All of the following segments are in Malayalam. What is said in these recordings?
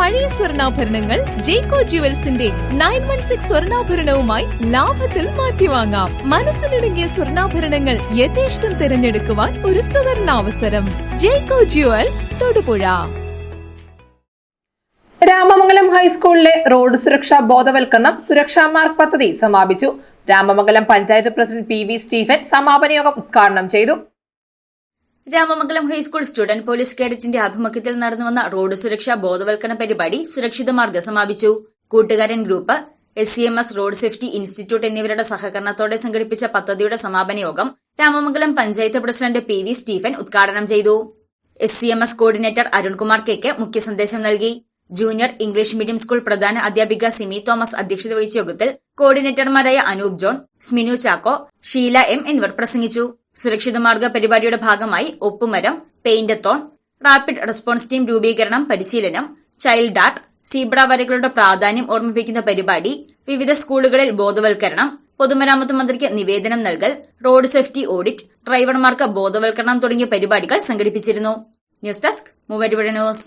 പഴയ സ്വർണാഭരണങ്ങൾ ജേക്കോ ജുവൽസിന്റെ നയൻ വൺ സിക്സ് സ്വർണാഭരണവുമായി ലാഭത്തിൽ മാറ്റിവാങ്ങാം. മനസ്സിലിടുങ്ങിയ സ്വർണാഭരണങ്ങൾ യഥേഷ്ടം തിരഞ്ഞെടുക്കുവാൻ ഒരു സുവർണാവസരം. ജേക്കോ ജുവൽസ് തൊടുപുഴ. രാമമംഗലം ഹൈസ്കൂളിലെ റോഡ് സുരക്ഷാ ബോധവൽക്കരണം സുരക്ഷാ മാർഗ് പദ്ധതി സമാപിച്ചു. Ramamangalam panchayat president P V Stephen സമാപന യോഗം ഉദ്ഘാടനം ചെയ്തു. Ramamangalam high school student police കേഡറ്റിന്റെ ആഭിമുഖ്യത്തിൽ നടന്നുവന്ന റോഡ് സുരക്ഷാ ബോധവൽക്കരണ പരിപാടി സുരക്ഷിത മാർഗ സമാപിച്ചു. Koottukaran group S C M S road safety institute എന്നിവരുടെ സഹകരണത്തോടെ സംഘടിപ്പിച്ച പദ്ധതിയുടെ സമാപന യോഗം Ramamangalam panchayat president P V Stephen ഉദ്ഘാടനം ചെയ്തു. S C M S coordinator Arunkumar K K മുഖ്യ സന്ദേശം നൽകി. ജൂനിയർ ഇംഗ്ലീഷ് മീഡിയം സ്കൂൾ പ്രധാന അധ്യാപിക സിമി തോമസ് അധ്യക്ഷത വഹിച്ച യോഗത്തിൽ കോർഡിനേറ്റർമാരായ അനൂപ് ജോൺ സ്മിനു ചാക്കോ ഷീല എം എന്നിവർ പ്രസംഗിച്ചു. സുരക്ഷിത മാർഗ പരിപാടിയുടെ ഭാഗമായി ഒപ്പുമരം പെയിന്റത്തോൺ റാപ്പിഡ് റെസ്പോൺസ് ടീം രൂപീകരണം പരിശീലനം ചൈൽഡ് ആർട്ട് സീബ്ര വരകളുടെ പ്രാധാന്യം ഓർമ്മിപ്പിക്കുന്ന പരിപാടി വിവിധ സ്കൂളുകളിൽ ബോധവൽക്കരണം പൊതുമരാമത്ത് മന്ത്രിക്ക് നിവേദനം നൽകൽ റോഡ് സേഫ്റ്റി ഓഡിറ്റ് ഡ്രൈവർമാർക്ക് ബോധവൽക്കരണം തുടങ്ങിയ പരിപാടികൾ സംഘടിപ്പിച്ചിരുന്നു. News desk Muvattupuzha news.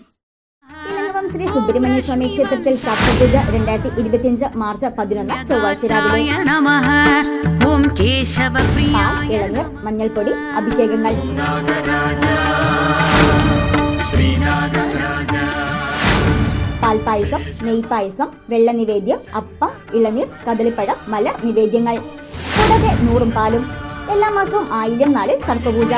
Thiruvananthapuram Shri Subrahmanya Swami ക്ഷേത്രത്തിൽ സപ്തപൂജ രണ്ടായിരത്തി ഇരുപത്തിയഞ്ച് മാർച്ച് പതിനൊന്ന് ചൊവ്വാഴ്ച രാവിലെ ഇളനീർ മഞ്ഞൾപ്പൊടി അഭിഷേകങ്ങൾ. പാൽപായസം നെയ്പായസം വെള്ള നിവേദ്യം അപ്പം ഇളനീർ കദളിപ്പഴം മല നിവേദ്യങ്ങൾ. കൂടാതെ നൂറും പാലും. എല്ലാ മാസവും ആയിരം നാളിൽ സർപ്പപൂജ.